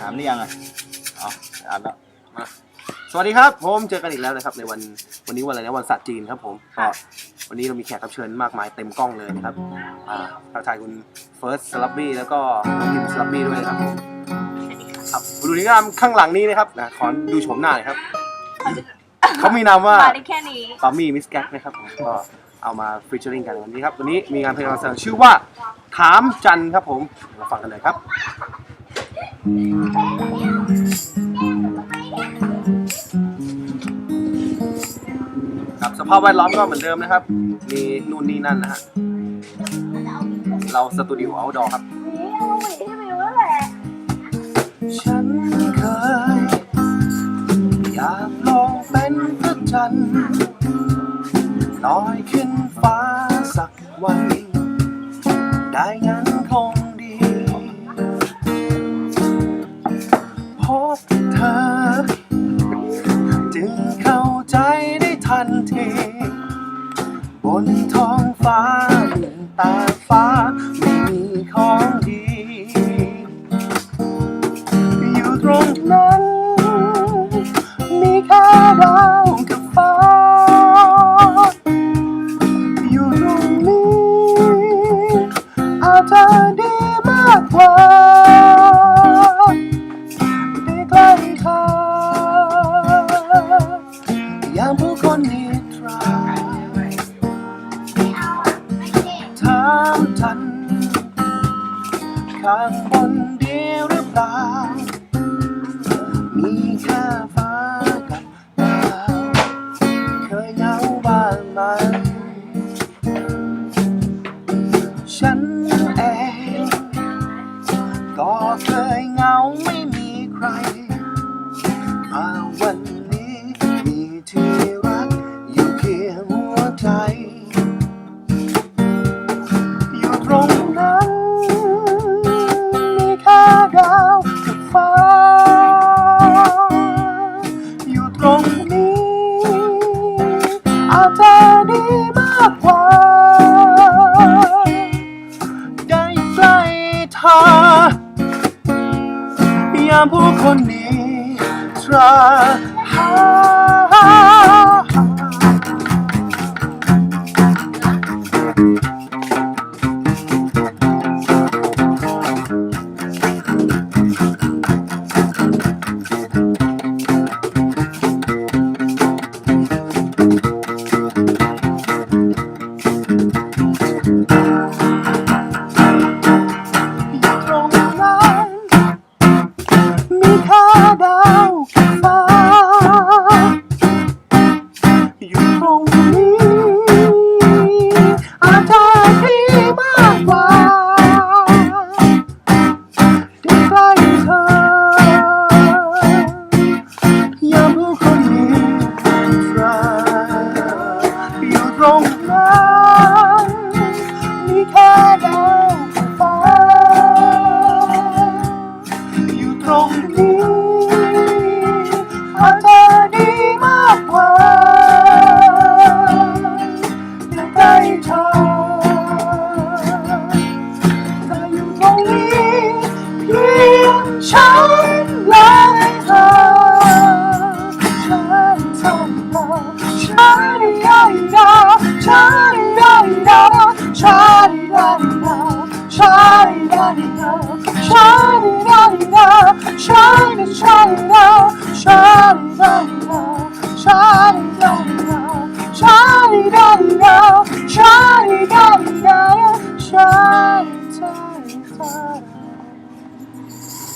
ถามหรือยังอะอ๋อถามแล้วมาสวัสดีครับผมเจอกันอีกแล้วนะครับในวันวันนี้วันอะไรนะวันศาสตร์จีนครับผมก็วันนี้เรามีแขกรับเชิญมากมายเต็มกล้องเลยนะครับอ่าทักทายคุณเฟิร์สสลับบี้แล้วก็พิมสลับบี้ด้วยนะครับผมครับดูนี่งามข้างหลังนี้นะครับนะขอดูโฉมหน้าหน่อยครับ เขามีนามว่ามาได้แค่นี้ปามี่มิสแก๊กนะครับผมก็เอามาฟีเจอริงกันวันนี้ครับวันนี้มีงานเพลงมาเสนอชื่อว่าถามจันครับผมมาฟังกันเลยครับ ครับสภาพแวดล้อมก็เหมือนเดิมนะครับ มีนู่นนี่นั่นนะฮะ เราสตูดิโอเอาดอครับ ฉันเคย อยากลองเป็นพระจันทร์ลอยขึ้นฟ้าสักวัน ได้งั้น ใจได้ทันที บนท้องฟ้าตา ข้างคนเดียวหรือเปล่า มีแค่ ตรงนี้อาจจะดีมากกว่าได้ใกล้เธอยามผู้คนนี้ทรา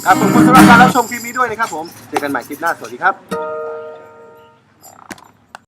ขอบคุณสำหรับการรับชมคลิปนี้ด้วยนะครับผม เจอกันใหม่คลิปหน้า สวัสดีครับ